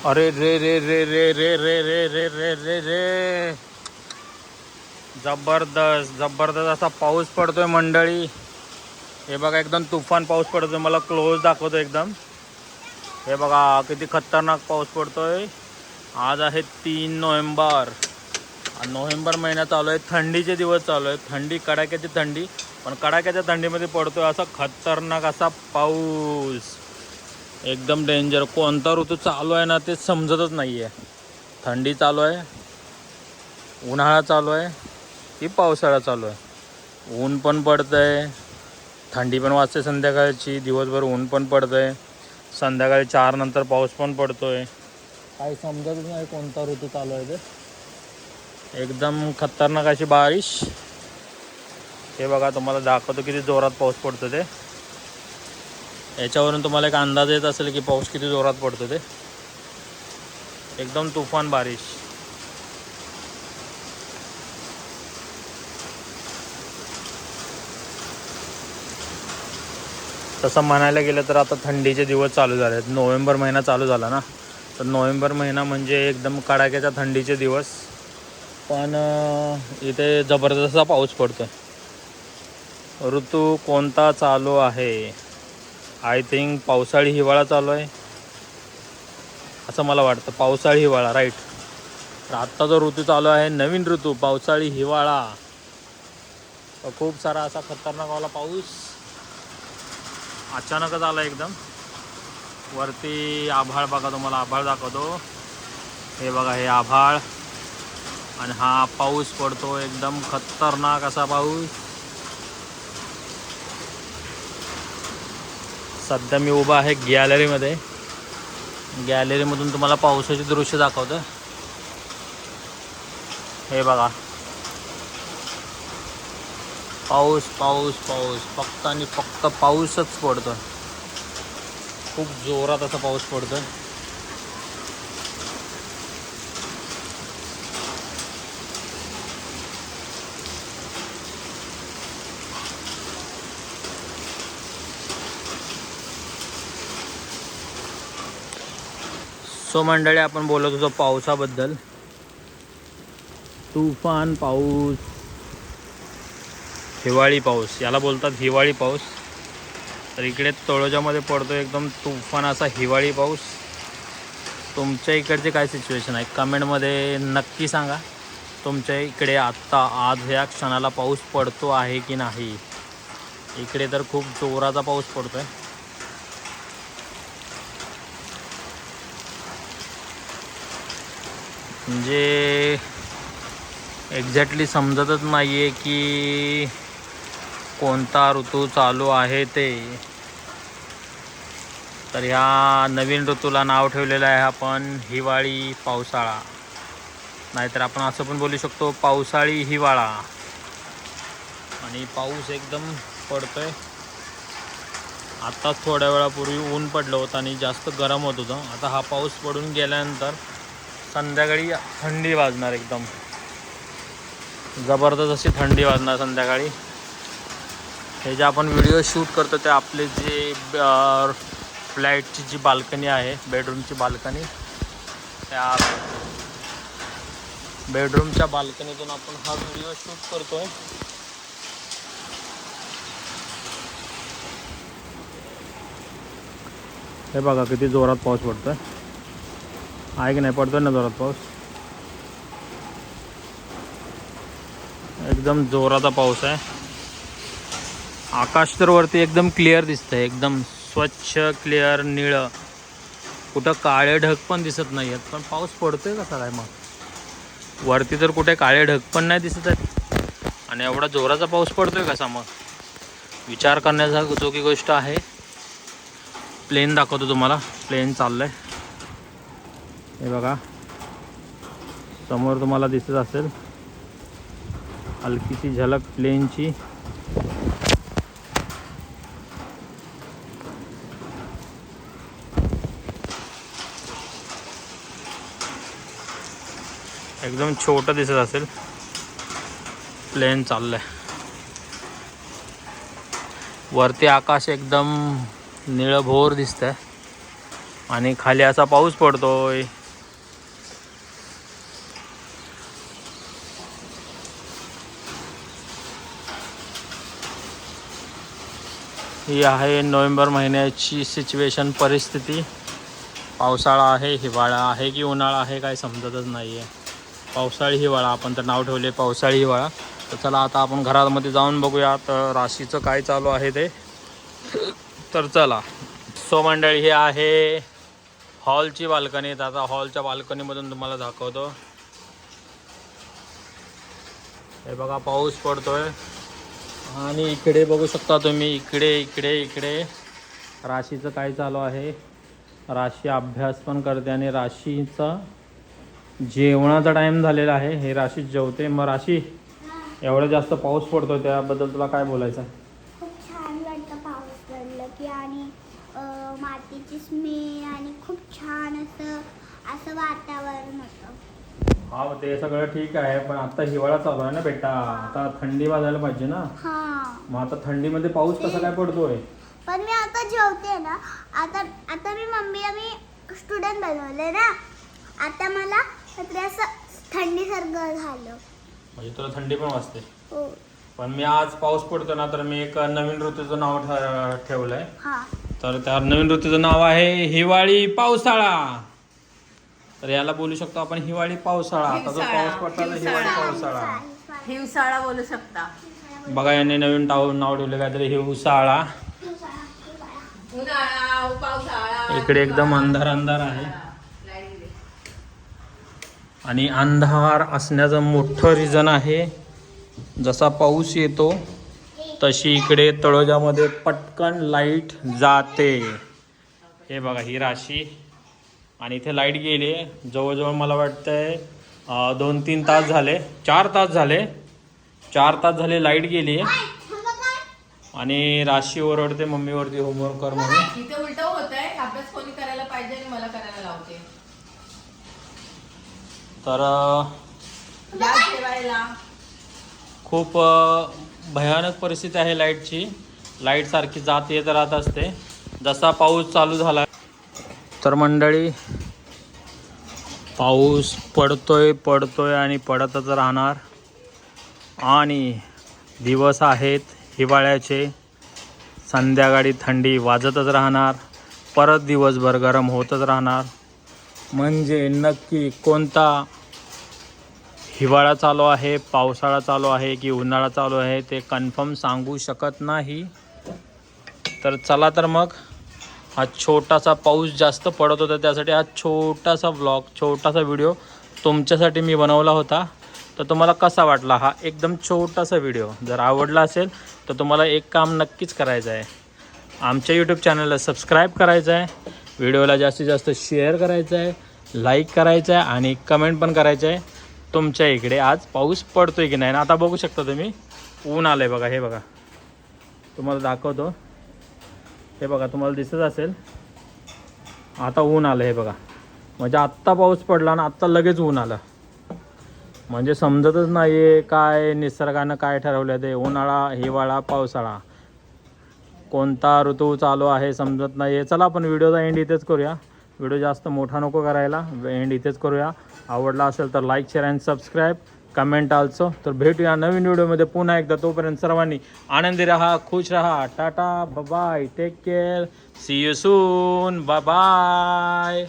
अरे रे रे रे रे रे रे रे रे रे रे रे जबरदस्त जबरदस्त असा पाऊस पडतोय मंडळी हे बघा एकदम तुफान पाऊस पडतोय मला क्लोज दाखवतो एकदम हे बघा किती खतरनाक पाऊस पडतोय आज आहे तीन नोव्हेंबर नोव्हेंबर महिना चालू आहे थंडीचे दिवस चालू आहे थंडी कडाक्याची थंडी पण कडाक्याच्या थंडीमध्ये पडतोय असा खतरनाक असा पाऊस एकदम डेंजर कोणता ऋतू चालू आहे ना ते समजतच नाही आहे थंडी चालू आहे. उन्हाळा चालू आहे. की पावसाळा चालू आहे. ऊन पण पडतं आहे थंडी पण वाजते संध्याकाळची. दिवसभर ऊन पण पडतं आहे संध्याकाळी चार नंतर पाऊस पण पडतो आहे काही समजतच नाही कोणता ऋतू चालू आहे ते. एकदम खतरनाक अशी बारिश. हे बघा तुम्हाला दाखवतो किती जोरात पाऊस पडतो ते. याच्यावरून तुम्हाला एक अंदाज येत असेल की पाऊस किती जोरात पडतो ते. एकदम तुफान बारिश. तसं म्हणायला गेलं तर आता थंडीचे दिवस चालू झाले आहेत. नोव्हेंबर महिना चालू झाला ना. तर नोव्हेंबर महिना म्हणजे एकदम कडाक्याच्या थंडीचे दिवस. पण इथे जबरदस्त पाऊस पडतो ऋतू कोणता चालू आहे? आय थिंक पावसाळी हिवाळा चालू आहे. असं मला वाटतं. पावसाळी हिवाळा राईट तर आत्ता जो ऋतू चालू आहे नवीन ऋतू पावसाळी हिवाळा. खूप सारा असा खतरनाक वाला पाऊस अचानकच आला एकदम. वरती आभाळ बघा तुम्हाला आभाळ दाखवतो. हे बघा हे आभाळ. आणि हा पाऊस पडतो एकदम खतरनाक असा पाऊस. सध्या मी उभा आहे गॅलरीमध्ये. गॅलरीमधून तुम्हाला पावसाचे दृश्य दाखवतं. हे बघा. पाऊस पाऊस पाऊस. फक्त आणि फक्त पाऊसच पडतो खूप जोरात असा पाऊस पडतो सो मंडळी आपण बोलत होतो पावसाबद्दल. तुफान पाऊस. हिवाळी पाऊस. याला बोलतात हिवाळी पाऊस. तर इकडे तळोजामध्ये पडतो एकदम तुफान असा हिवाळी पाऊस. तुमच्या इकडचे काय सिच्युएशन आहे? कमेंटमध्ये नक्की सांगा. तुमच्या इकडे आत्ता आज ह्या क्षणाला पाऊस पडतो आहे की नाही? इकडे तर खूप जोराचा पाऊस पडतो आहे म्हणजे एक्झॅक्टली समजतच नाही आहे की कोणता ऋतू चालू आहे ते. तर ह्या नवीन ऋतूला नाव ठेवलेलं आहे आपण हिवाळी पावसाळा. नाहीतर आपण असं पण बोलू शकतो पावसाळी हिवाळा. आणि पाऊस एकदम पडतोय. आत्ताच थोड्या वेळापूर्वी ऊन पडलं होतं आणि जास्त गरम होत होतं. आता हा पाऊस पडून गेल्यानंतर संध्याकाळी थंडी वाजणार एकदम. जबरदस्त अशी थंडी वाजणार संध्याकाळी. हे जे आपण व्हिडिओ शूट करतो ते आपले जे फ्लॅटची जी बाल्कनी आहे बेडरूमची बाल्कनी त्या बेडरूमच्या बाल्कनीतून आपण हा व्हिडिओ शूट करतोय. हे बघा किती जोरात पाऊस पडतोय. आहे की नाही? पडतोय ना जोरात पाऊस? एकदम जोराचा पाऊस आहे. आकाश तर वरती एकदम क्लिअर दिसतंय. एकदम स्वच्छ क्लिअर निळं. कुठं काळे ढग पण दिसत नाही आहेत पण पाऊस पडतोय कसा काय मग? वरती तर कुठे काळे ढग पण नाही दिसत आहेत. आणि एवढा जोराचा पाऊस पडतोय कसा मग? विचार करण्याचा जो की गोष्ट आहे. प्लेन दाखवतो तुम्हाला. प्लेन चाललं आहे हे बघा. समोर तुम्हाला दिसत असेल हलकीची झलक प्लेनची एकदम छोटं दिसत असेल. प्लेन चाललंय. वरती आकाश एकदम निळभोर दिसतंय. आणि खाली असा पाऊस पडतोय. ही आहे नोव्हेंबर महिन्याची सिच्युएशन परिस्थिती. पावसाळा आहे हिवाळा आहे की उन्हाळा आहे काय समजतच नाही आहे पावसाळी हिवाळा आपण तर नाव ठेवले पावसाळी हिवाळा. तर चला आता आपण घरामध्ये जाऊन बघूया तर राशीचं काय चालू आहे ते. तर चला सो मंडळी ही आहे हॉलची बाल्कनी. तर आता हॉलच्या बाल्कनीमधून तुम्हाला दाखवतो. हे बघा पाऊस पडतोय. आणि इकडे बघू शकता तुम्ही इकडे इकडे इकडे. राशीचं काय चालू आहे? राशी अभ्यास पण करते आणि राशीचा जेवणाचा टाईम झालेला आहे. हे राशी जेवते. मग राशी एवढा जास्त पाऊस पडतो त्याबद्दल तुला काय बोलायचं खूप छान वाटतं पाऊस पडलं की आणि मातीची स्मेल आणि खूप छान असं असं वातावरण होतं. हा ते सगळं ठीक आहे पण आता हिवाळा चालू आहे ना बेटा. आता थंडी वाजायला पाहिजे ना. हां. मग आता थंडीमध्ये पाऊस कसा काय पडतोय? पण मी आता जेवते ना. आता आता मी मम्मीला मी स्टुडंट बनवले ना. आता मला काहीतरी असं थंडीसारखं झालं. म्हणजे तुला थंडी पण वाजते. हो. पण मी आज पाऊस पडतो ना तर मी एक नवीन ऋतूचं नाव ठेवलंय. हां. तर त्या नवीन ऋतूचं नाव आहे हिवाळी पावसाळा. तर याला बोलू शकतो आपण हिवाळी पावसाळा. आता जो पाऊस पडतो हिवाळी. पावसाळा. हिवसाळा बोलू शकता. बघा याने नवीन टाव नाव ठेवलं काहीतरी हिवसाळा उन्हाळा पावसाळा इकडे एकदम अंधार अंधार आहे. आणि अंधार असण्याचं मोठं रिझन आहे जसा पाऊस येतो तशी इकडे तळोजामध्ये पटकन लाइट जाते. हे बघा ही राशी. आणि इथे लाइट गेली जवळजवळ मला वाटतंय दोन तीन तास झाले. चार तास झाले. चार तास झाले लाइट गेली आणि राशी ओरडते मम्मीवरती होमवर्क कर म्हणून. इथे उलट होत आहे अभ्यास कोणी करायला पाहिजे आणि मला करायला लावते. तर अं, या जेवायला. खूप भयानक परिस्थिती आहे लाईटची. लाइट सारखी जात येत राहत असते. जसा पाऊस चालू झाला तर मंडळी पाऊस पडतोय पडतोय आणि पडतच राहणार. आणि दिवस आहेत हिवाळ्याचे. संध्याकाळी थंडी वाजतच राहणार. परत दिवसभर गरम होतच राहणार. म्हणजे नक्की कोणता हिवाळा चालू आहे पावसाळा चालू आहे की उन्हाळा चालू आहे ते कन्फर्म सांगू शकत नाही. तर चला तर मग हा छोटासा पाऊस जास्त पडत होता त्यासाठी हा छोटासा व्लॉग छोटासा व्हिडिओ तुमच्यासाठी मी बनवला होता. तर तुम्हाला कसा वाटला हा एकदम छोटासा व्हिडिओ जर आवडला असेल तर तुम्हाला एक काम नक्कीच करायचं आहे. आमच्या यूट्यूब चॅनलला सबस्क्राईब करायचं आहे. व्हिडिओला जास्तीत जास्त शेअर करायचं आहे लाईक करायचं आहे आणि कमेंट पण करायचं आहे. तुमच्या इकडे आज पाऊस पडतो आहे की नाही? ना आता बघू शकता तुम्ही. ऊन आलं आहे बघा हे बघा. तुम्हाला दाखवतो. हे बघा तुम्हाला दिसत असेल. आता ऊन आलं हे बघा. म्हणजे आत्ता पाऊस पडला आणि आत्ता लगेच ऊन आलं. म्हणजे समजतच नाही आहे काय निसर्गानं काय ठरवलं ते. उन्हाळा हिवाळा पावसाळा. कोणता ऋतू चालू आहे समजत नाही आहे चला आपण व्हिडिओचा एंड इथेच करूया. व्हिडिओ जास्त मोठा नको करायला. एंड इथेच करूया. आवडला असेल तर like share and subscribe comment also तर भेटूया नवीन व्हिडिओमध्ये पुन्हा एकदा. तोपर्यंत सर्वांनी आनंदी राहा खुश राहा. Tata bye take care see you soon bye